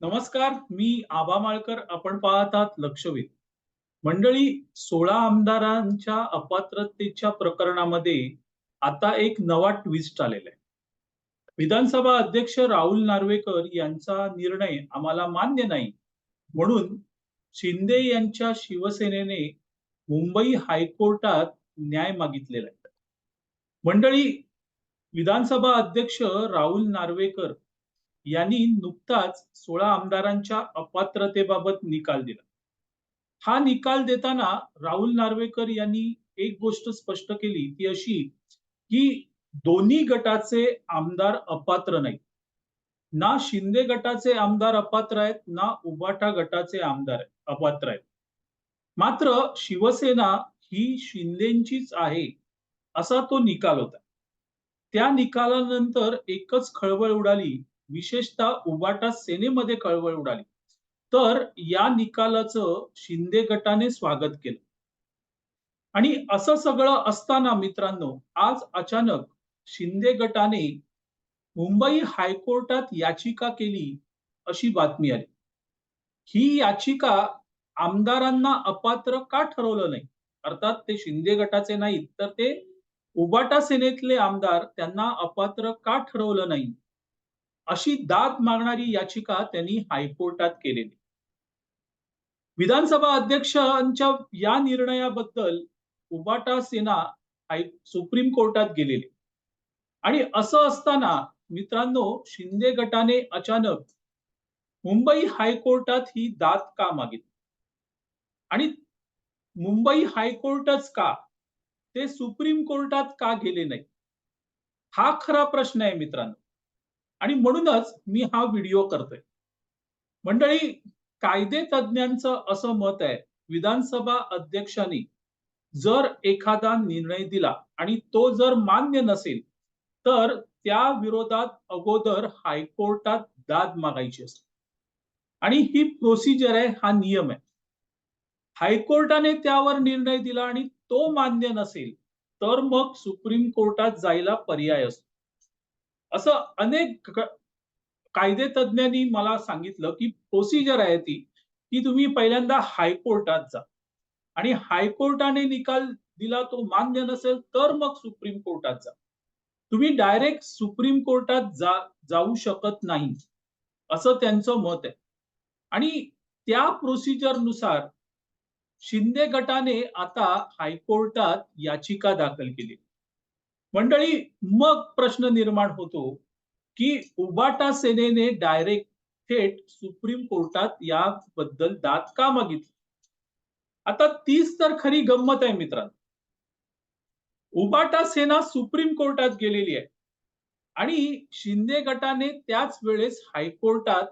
नमस्कार मी आबा माळकर. आपण पाहतात लक्षवेध. मंडळी सोळा आमदारांच्या अपात्रतेच्या प्रकरणामध्ये आता एक नवा ट्विस्ट आलेला आहे. विधानसभा अध्यक्ष राहुल नार्वेकर यांचा निर्णय आम्हाला मान्य नाही. म्हणून शिंदे यांच्या शिवसेनेने मुंबई हायकोर्टात न्याय मागितलेला आहे. मंडळी विधानसभा अध्यक्ष राहुल नार्वेकर यांनी नुकताच सोळा आमदारांच्या अपात्रतेबाबत निकाल दिला. हा निकाल देताना राहुल नार्वेकर यांनी एक गोष्ट स्पष्ट केली ती अशी की दोन्ही गटाचे आमदार अपात्र नाहीत. ना शिंदे गटाचे आमदार अपात्र आहेत ना उबाटा गटाचे आमदार अपात्र आहेत. मात्र शिवसेना ही शिंदेचीच आहे असा तो निकाल होता. त्या निकालानंतर एकच खळबळ उडाली विशेषतः उबाटा सेनेमध्ये कळवळ उडाली. तर या निकालाचं शिंदे गटाने स्वागत केलं. आणि असं सगळं असताना मित्रांनो आज अचानक शिंदे गटाने मुंबई हायकोर्टात याचिका केली अशी बातमी आली. ही याचिका आमदारांना अपात्र का ठरवलं नाही? अर्थात ते शिंदे गटाचे नाहीत तर ते उबाटा सेनेतले आमदार त्यांना अपात्र का ठरवलं नाही? अशी दाद मागणारी याचिका त्यांनी हायकोर्टात केलेली. विधानसभा अध्यक्षांच्या या निर्णयाबद्दल उबाटा सेना हाय सुप्रीम कोर्टात गेलेली. आणि असं असताना मित्रांनो शिंदे गटाने अचानक मुंबई हायकोर्टात ही दाद का मागितली? आणि मुंबई हायकोर्टच का? ते सुप्रीम कोर्टात का गेले नाही हा खरा प्रश्न आहे मित्रांनो. आणि म्हणूनच मी हा व्हिडिओ करतोय. मंडळी कायदे तज्ज्ञांचं असं मत आहे विधानसभा अध्यक्षांनी जर एखादा निर्णय दिला आणि तो जर मान्य नसेल तर त्या विरोधात अगोदर हायकोर्टात दाद मागायची असते. आणि ही प्रोसिजर आहे हा नियम आहे. हायकोर्टाने त्यावर निर्णय दिला आणि तो मान्य नसेल तर मग सुप्रीम कोर्टात जायला पर्याय असतो. असं अनेक कायदे तज्ज्ञांनी मला सांगितलं की प्रोसिजर आहे ती की तुम्ही पहिल्यांदा हायकोर्टात जा. आणि हायकोर्टाने निकाल दिला तो मान्य नसेल तर मग सुप्रीम कोर्टात जा. तुम्ही डायरेक्ट सुप्रीम कोर्टात जा जाऊ शकत नाही. असं त्यांचं मत आहे. आणि त्या प्रोसिजरनुसार शिंदे गटाने आता हायकोर्टात याचिका दाखल केली. मंडळी मग प्रश्न निर्माण होतो की उबाटा सेनेने डायरेक्ट थेट सुप्रीम कोर्टात याबद्दल दाद का मागितली? आता तीच तर खरी गंमत आहे मित्रांनो. उबाटा सेना सुप्रीम कोर्टात गेलेली आहे. आणि शिंदे गटाने त्याच वेळेस हायकोर्टात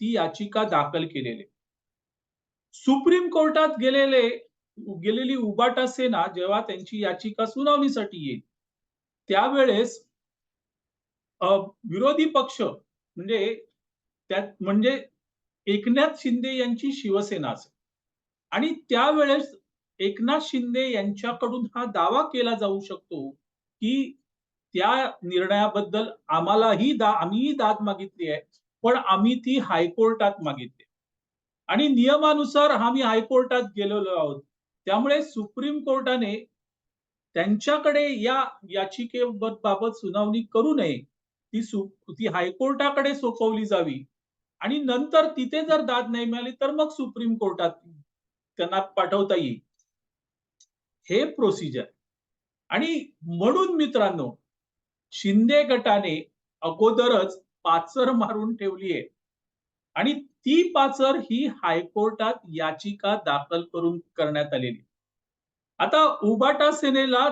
ती याचिका दाखल केलेली सुप्रीम कोर्टात गेलेले गेलेली उबाटा सेना जेव्हा त्यांची याचिका सुनावणीसाठी येईल त्यावेळेस विरोधी पक्ष म्हणजे त्यात म्हणजे एकनाथ शिंदे यांची शिवसेना असेल. आणि त्यावेळेस एकनाथ शिंदे यांच्याकडून हा दावा केला जाऊ शकतो की त्या निर्णयाबद्दल आम्हालाही दा आम्हीही दाद मागितली आहे पण आम्ही ती हायकोर्टात मागितली आणि नियमानुसार आम्ही हायकोर्टात गेलेलो आहोत. त्यामुळे सुप्रीम कोर्टाने त्यांच्याकडे या याचिकेबाबत सुनावणी करू नये. ती ती हायकोर्टाकडे सोपवली जावी. आणि नंतर तिथे जर दाद नाही मिळाली तर मग सुप्रीम कोर्टात त्यांना पाठवता येईल. हे प्रोसिजर आणि म्हणून मित्रांनो शिंदे गटाने अगोदरच पाचर मारून ठेवली आहे. आणि ती पाचर ही हायकोर्टात याचिका दाखल करून करण्यात आलेली आता उबाटा सेनेला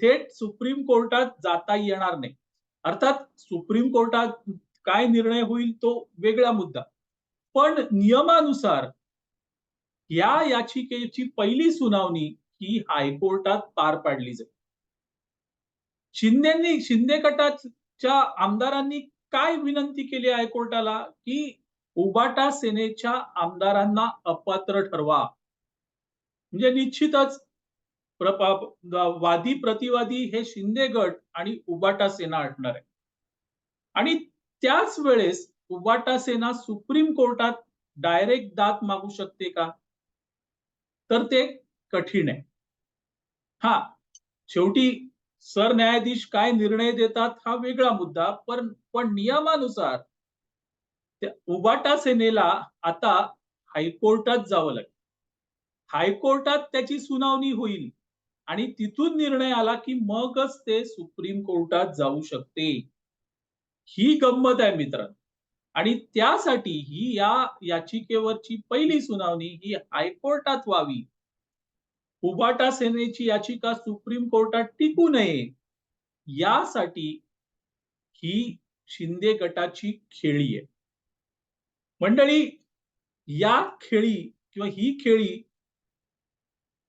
थेट सुप्रीम कोर्टात जाता येणार नाही. अर्थात सुप्रीम कोर्टात काय निर्णय होईल तो वेगळा मुद्दा. पण नियमानुसार या याचिकेची पहिली सुनावणी ही हायकोर्टात पार पाडली जाईल. शिंदेनी शिंदे गटाच्या आमदारांनी काय विनंती केली हायकोर्टाला की उबाटा सेनेच्या आमदारांना अपात्र ठरवा. म्हणजे निश्चितच वादी प्रतिवादी हे शिंदे गट आणि उबाटा सेना असणार आहे. आणि त्याच वेळेस उबाटा सेना सुप्रीम कोर्टात डायरेक्ट दात मागू शकते का? तर ते कठीण आहे. हा शेवटी सरन्यायाधीश काय निर्णय देतात हा वेगळा मुद्दा पण पण नियमानुसार त्या उबाटा सेनेला आता हायकोर्टात जावं लागेल. हायकोर्टात त्याची सुनावणी होईल. आणि तिथून निर्णय आला की मगच ते सुप्रीम कोर्टात जाऊ शकते. ही गंमत आहे मित्रांनो. आणि त्यासाठी ही या याचिकेवरची पहिली सुनावणी ही हायकोर्टात व्हावी. उबाटा सेनेची याचिका सुप्रीम कोर्टात टिकू नये. यासाठी ही शिंदे गटाची खेळी आहे. मंडळी या खेळी किंवा ही खेळी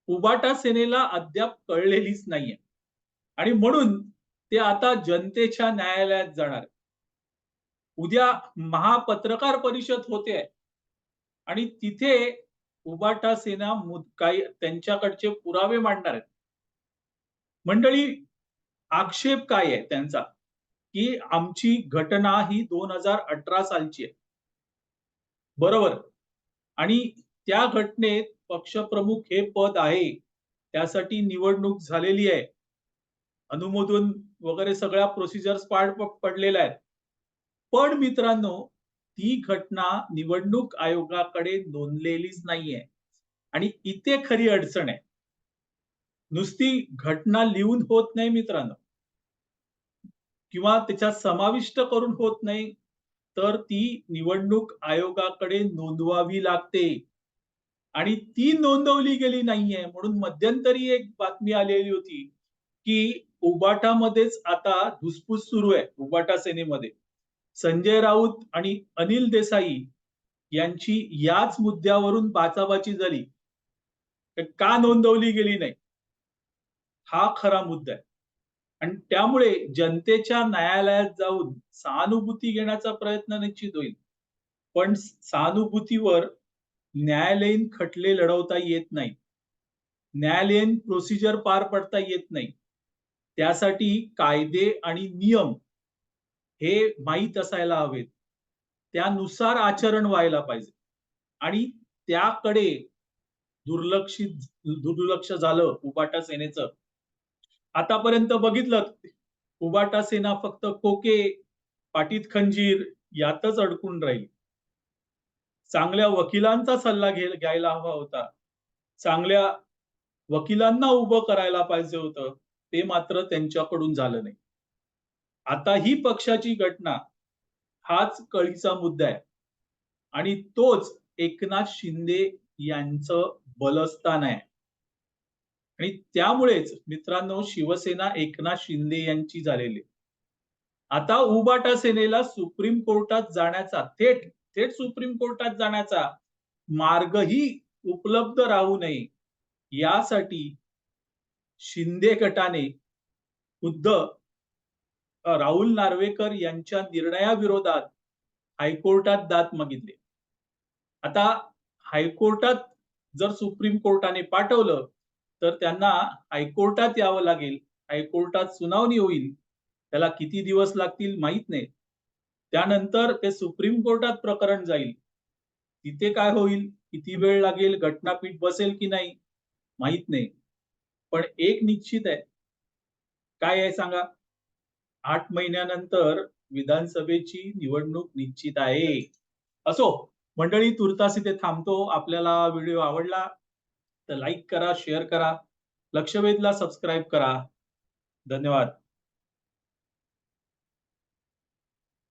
उबाटा सेनेला अद्याप कळलेलीच नाहीये. आणि म्हणून ते आता जनतेच्या न्यायालयात जाणार. उद्या महापत्रकार परिषद होते. आणि तिथे उबाटा सेना काही त्यांच्याकडचे पुरावे मांडणार आहेत. मंडळी आक्षेप काय आहे त्यांचा? की आमची घटना ही दोन हजार अठरा सालची आहे. बरोबर. आणि त्या घटनेत पक्षप्रमुख हे पद आहे. त्यासाठी निवडणूक झालेली आहे. अनुमोदन वगैरे सगळ्या प्रोसिजर्स पार पडलेल्या आहेत. पण मित्रांनो ती घटना निवडणूक आयोगाकडे नोंदलेलीच नाहीये. आणि इथे खरी अडचण आहे. नुसती घटना लिहून होत नाही मित्रांनो. किंवा त्याच्यात समाविष्ट करून होत नाही तर ती निवडणूक आयोगाकडे नोंदवावी लागते. आणि ती नोंदवली गेली नाहीये. म्हणून मध्यंतरी एक बातमी आलेली होती की उबाटामध्येच आता धुसफूस सुरू आहे उबाटा सेनेमध्ये. संजय राऊत आणि अनिल देसाई यांची याच मुद्द्यावरून बाचाबाची झाली. का नोंदवली गेली नाही? हा खरा मुद्दा आहे. आणि त्यामुळे जनतेच्या न्यायालयात जाऊन सहानुभूती घेण्याचा प्रयत्न निश्चित होईल. पण सहानुभूतीवर न्यायालयीन खटले लढवता येत नाही. न्यायालयीन प्रोसिजर पार पडता येत नाही. त्यासाठी कायदे आणि नियम हे माहीत असायला हवेत. त्यानुसार आचरण व्हायला पाहिजे. आणि त्याकडे दुर्लक्षित दुर्लक्ष झालं उबाटा सेनेचं. आतापर्यंत बघितलं उबाटा सेना फक्त कोके पाटीत खंजीर यातच अडकून राहील. चांगल्या वकिलांचा सल्ला घे घ्यायला हवा होता. चांगल्या वकिलांना उभं करायला पाहिजे होतं. ते मात्र त्यांच्याकडून झालं नाही. आता ही पक्षाची घटना हाच कळीचा मुद्दा आहे. आणि तोच एकनाथ शिंदे यांचं बलस्थान आहे. आणि त्यामुळेच मित्रांनो शिवसेना एकनाथ शिंदे यांची झालेली आता उबाटा सेनेला सुप्रीम कोर्टात जाण्याचा थेट थेट सुप्रीम कोर्टात जाण्याचा मार्गही उपलब्ध राहू नये. यासाठी शिंदे गटाने खुद्द राहुल नार्वेकर यांच्या निर्णयाविरोधात हायकोर्टात दाद मागितले. आता हायकोर्टात जर सुप्रीम कोर्टाने पाठवलं तर त्यांना हायकोर्टात यावं लागेल. हायकोर्टात सुनावणी होईल. त्याला किती दिवस लागतील माहीत नाही. त्यानंतर ते सुप्रीम कोर्टात प्रकरण जाईल. तिथे काय होईल? किती वेळ लागेल? घटनापीठ बसेल की नाही? माहीत नाही. पण एक निश्चित आहे. काय आहे सांगा? आठ महिन्यानंतर विधानसभेची निवडणूक निश्चित आहे. असो मंडळी तुर्तास इथे थांबतो. आपल्याला व्हिडिओ आवडला तर लाईक करा शेअर करा. लक्षवेधला सबस्क्राईब करा. धन्यवाद.